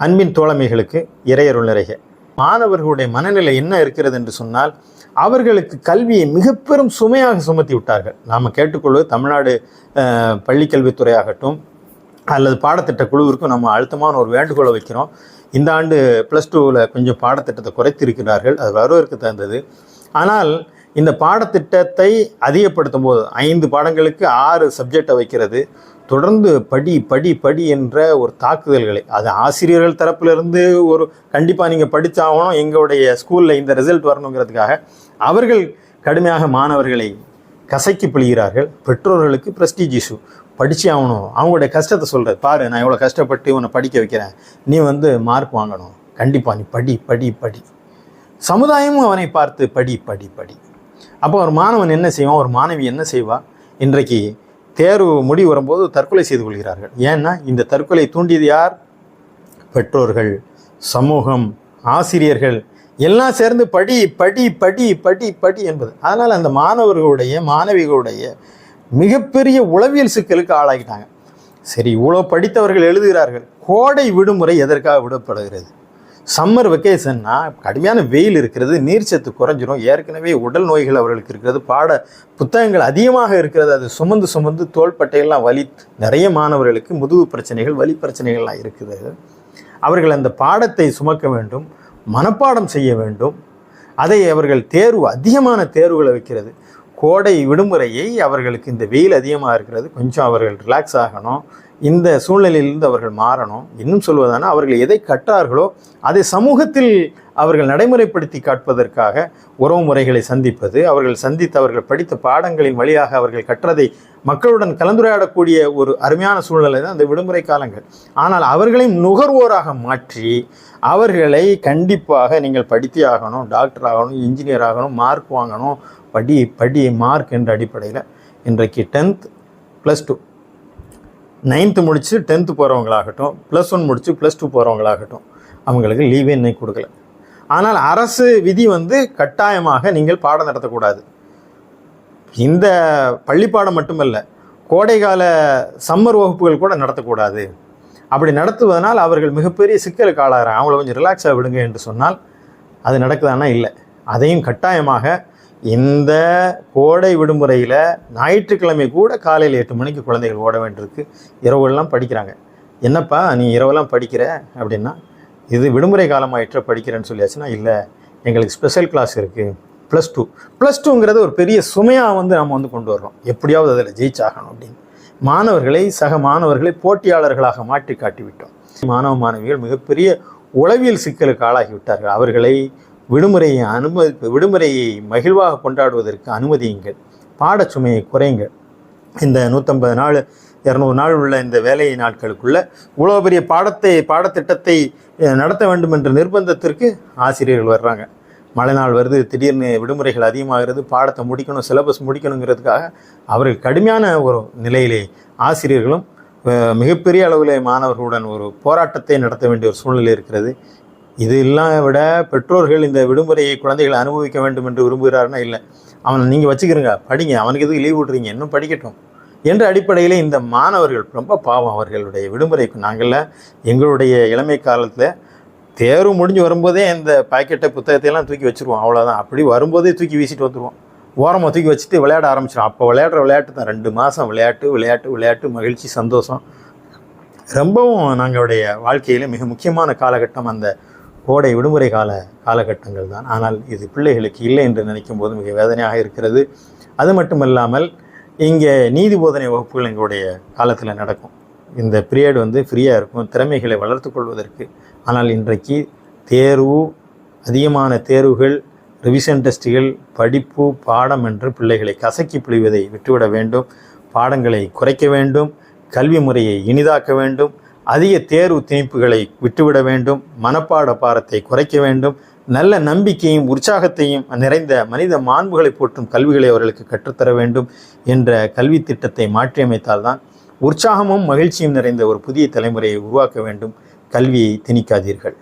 அன்பின் தோழமைகளுக்கு இறையருள் நிறைக. மாணவர்களுடைய மனநிலை என்ன இருக்கிறது என்று சொன்னால் அவர்களுக்கு கல்வியை மிக பெரும் சுமையாக சுமத்தி விட்டார்கள். நாம் கேட்டுக்கொள்வது தமிழ்நாடு அஹ், பள்ளிக்கல்வித்துறையாகட்டும் அல்லது பாடத்திட்ட குழுவிற்கும் நம்ம அழுத்தமான ஒரு வேண்டுகோளை வைக்கிறோம். இந்த ஆண்டு ப்ளஸ் டூவில் கொஞ்சம் பாடத்திட்டத்தை குறைத்திருக்கிறார்கள் அது வரவேற்க தகுந்தது. ஆனால் இந்த பாடத்திட்டத்தை அதிகப்படுத்தும் போது ஐந்து பாடங்களுக்கு ஆறு சப்ஜெக்டை வைக்கிறது. தொடர்ந்து படி படி படி என்ற ஒரு தாக்குதல்களை அது ஆசிரியர்கள் தரப்பிலிருந்து ஒரு கண்டிப்பாக நீங்கள் படித்தாகணும் எங்களுடைய ஸ்கூலில் இந்த ரிசல்ட் வரணுங்கிறதுக்காக. அவர்கள் கடுமையாக மாணவர்களை கசக்கி பிழிகிறார்கள். பெற்றோர்களுக்கு ப்ரெஸ்டீஜ் இஷ்யூ படித்தே ஆகணும். அவங்களுடைய கஷ்டத்தை சொல்கிறது பாரு நான் எவ்வளோ கஷ்டப்பட்டு உன்னை படிக்க வைக்கிறேன். நீ வந்து மார்க் வாங்கணும். கண்டிப்பாக நீ படி படி படி. சமுதாயமும் அவனை பார்த்து படி படி படி. அப்போ ஒரு மாணவன் என்ன செய்வான்? ஒரு மாணவி என்ன செய்வா? இன்றைக்கு தேர்வு முடிவு வரும்போது தற்கொலை செய்து கொள்கிறார்கள். ஏன்னா இந்த தற்கொலை தூண்டியது யார்? பெற்றோர்கள் சமூகம் ஆசிரியர்கள். எல்லாம் சேர்ந்து படி படி படி படி படி என்பது. அதனால் அந்த மாணவர்களுடைய மாணவிகளுடைய மிகப்பெரிய உளவியல் சிக்கலுக்கு ஆளாகிட்டாங்க. சரி இவ்வளோ படித்தவர்கள் எழுதுகிறார்கள். கோடை விடுமுறை எதற்காக விடப்படுகிறது? சம்மர் வெக்கேஷன்னா கடுமையான வெயில் இருக்கிறது நீர்ச்சத்து குறைஞ்சிரும் ஏற்கனவே உடல் நோய்கள் அவர்களுக்கு இருக்கிறது பாட புத்தகங்கள் அதிகமாக இருக்கிறது அது சுமந்து சுமந்து தோள்பட்டையெல்லாம் வலி நிறைய மாணவர்களுக்கு முதுகு பிரச்சனைகள் வலி பிரச்சனைகள்லாம் இருக்குது. அவர்கள் அந்த பாடத்தை சுமக்க வேண்டும் மனப்பாடம் செய்ய வேண்டும். அதை அவர்கள் தேர்வு அதிகமான தேர்வுகளை வைக்கிறது. கோடை விடுமுறையை அவர்களுக்கு இந்த வெயில் அதிகமாக இருக்கிறது கொஞ்சம் அவர்கள் ரிலாக்ஸ் ஆகணும். இந்த சூழ்நிலையிலிருந்து அவர்கள் மாறணும். இன்னும் சொல்வதானால் அவர்கள் எதை கற்றார்களோ அதை சமூகத்தில் அவர்கள் நடைமுறைப்படுத்தி காட்பதற்காக உறவு முறைகளை சந்திப்பது அவர்கள் சந்தித்து அவர்கள் படித்த பாடங்களின் வழியாக அவர்கள் கற்றதை மக்களுடன் கலந்துரையாடக்கூடிய ஒரு அருமையான சூழ்நிலை தான் அந்த விடுமுறை காலங்கள். ஆனால் அவர்களையும் நுகர்வோராக மாற்றி அவர்களை கண்டிப்பாக நீங்கள் படித்தே ஆகணும் டாக்டர் ஆகணும் இன்ஜினியர் ஆகணும் மார்க் வாங்கணும் படி படி மார்க் என்ற அடிப்படையில் இன்றைக்கு டென்த் ப்ளஸ் டூ. நைன்த்து முடித்து டென்த்து போகிறவங்களாகட்டும் ப்ளஸ் ஒன் முடித்து ப்ளஸ் டூ போகிறவங்களாகட்டும் அவங்களுக்கு லீவே இன்னைக்கு கொடுக்கல. ஆனால் அரசு விதி வந்து கட்டாயமாக நீங்கள் பாடம் நடத்தக்கூடாது. இந்த பள்ளிப்பாடம் மட்டுமல்ல கோடைகால சம்மர் வகுப்புகள் கூட நடத்தக்கூடாது. அப்படி நடத்துவதனால் அவர்கள் மிகப்பெரிய சிக்கலுக்கு ஆளாகிறாங்க. அவங்கள கொஞ்சம் ரிலாக்ஸாக விடுங்க என்று சொன்னால் அது நடக்குதானா இல்லை. அதையும் கட்டாயமாக இந்த கோடை விடுமுறையில் ஞாயிற்றுக்கிழமை கூட காலையில் எட்டு மணிக்கு குழந்தைகள் ஓட வேண்டியிருக்கு. இரவுகள்லாம் படிக்கிறாங்க. என்னப்பா நீ இரவெல்லாம் படிக்கிற? அப்படின்னா இது விடுமுறை காலமாயிற்ற படிக்கிறேன்னு சொல்லியாச்சுன்னா இல்லை எங்களுக்கு ஸ்பெஷல் கிளாஸ் இருக்குது ப்ளஸ் டூ ப்ளஸ் டூங்கிறது ஒரு பெரிய சுமையாக வந்து நம்ம வந்து கொண்டு வர்றோம். எப்படியாவது அதில் ஜெயிச்சாகணும் அப்படின்னு. மாணவர்களை சக மாணவர்களை போட்டியாளர்களாக மாற்றி காட்டிவிட்டோம். மாணவ மாணவிகள் மிகப்பெரிய உளவியல் சிக்கலுக்கு ஆளாகி விட்டார்கள். அவர்களை விடுமுறையை அனுமதி விடுமுறையை மகிழ்வாக கொண்டாடுவதற்கு அனுமதியுங்கள். பாட சுமையை குறையுங்கள். இந்த நூற்றம்பது நாள் இரநூறு நாள் உள்ள இந்த வேலை நாட்களுக்குள்ள இவ்வளோ பெரிய பாடத்தை பாடத்திட்டத்தை நடத்த வேண்டும் என்ற நிர்பந்தத்திற்கு ஆசிரியர்கள் வர்றாங்க. மழை நாள் வருது திடீர்னு விடுமுறைகள் அதிகமாகிறது பாடத்தை முடிக்கணும் சிலபஸ் முடிக்கணுங்கிறதுக்காக அவர்கள் கடுமையான ஒரு நிலையிலே ஆசிரியர்களும் மிகப்பெரிய அளவில் மாணவர்களுடன் ஒரு போராட்டத்தை நடத்த வேண்டிய ஒரு சூழ்நிலை இருக்கிறது. இது இல்லாத விட பெற்றோர்கள் இந்த விடுமுறையை குழந்தைகளை அனுபவிக்க வேண்டும் என்று விரும்புகிறாருன்னா இல்லை. அவனை நீங்கள் வச்சுக்கிறங்க படிங்க. அவனுக்கு எதுக்கு லீவ் விட்றீங்க இன்னும் படிக்கட்டும். என்ற அடிப்படையில் இந்த மாணவர்கள் ரொம்ப பாவம் அவர்களுடைய விடுமுறைக்கு நாங்கள் எங்களுடைய இளமை காலத்தில் தேர்வு முடிஞ்சு வரும்போதே இந்த பாக்கெட்டை புத்தகத்தையெல்லாம் தூக்கி வச்சுருவோம். அவ்வளோதான் அப்படி வரும்போதே தூக்கி வீசிட்டு வந்துடுவோம் ஓரமாக தூக்கி வச்சுட்டு விளையாட ஆரம்பிச்சிடும் அப்போ விளையாடுற விளையாட்டு தான். ரெண்டு மாதம் விளையாட்டு விளையாட்டு விளையாட்டு மகிழ்ச்சி சந்தோஷம். ரொம்பவும் நாங்களுடைய வாழ்க்கையில் மிக முக்கியமான காலகட்டம் அந்த கோடை விடுமுறை கால காலகட்டங்கள் தான் ஆனால் இது பிள்ளைகளுக்கு இல்லை என்று நினைக்கும் போது மிக வேதனையாக இருக்கிறது. அது மட்டுமல்லாமல் இங்கே நீதி போதனை வகுப்புகள் எங்களுடைய காலத்தில் நடக்கும். இந்த பீரியட் வந்து ஃப்ரீயாக இருக்கும். திறமைகளை வளர்த்து கொள்வதற்கு. ஆனால் இன்றைக்கு தேர்வு அதிகமான தேர்வுகள் ரிவிஷன் டெஸ்ட்டுகள் படிப்பு பாடம் என்று பிள்ளைகளை கசக்கி பிழிவதை விட்டுவிட வேண்டும். பாடங்களை குறைக்க வேண்டும். கல்வி முறையை இனிதாக்க வேண்டும். அதிக தேர்வு திணிப்புகளை விட்டுவிட வேண்டும் மனப்பாட பாரத்தை குறைக்க வேண்டும் நல்ல நம்பிக்கையும் உற்சாகத்தையும் நிறைந்த மனித மாண்புகளை போற்றும் கல்விகளை அவர்களுக்கு கற்றுத்தர வேண்டும் என்ற கல்வி திட்டத்தை மாற்றியமைத்தால்தான் உற்சாகமும் மகிழ்ச்சியும் நிறைந்த ஒரு புதிய தலைமுறையை உருவாக்க வேண்டும். கல்வியை திணிக்காதீர்கள்.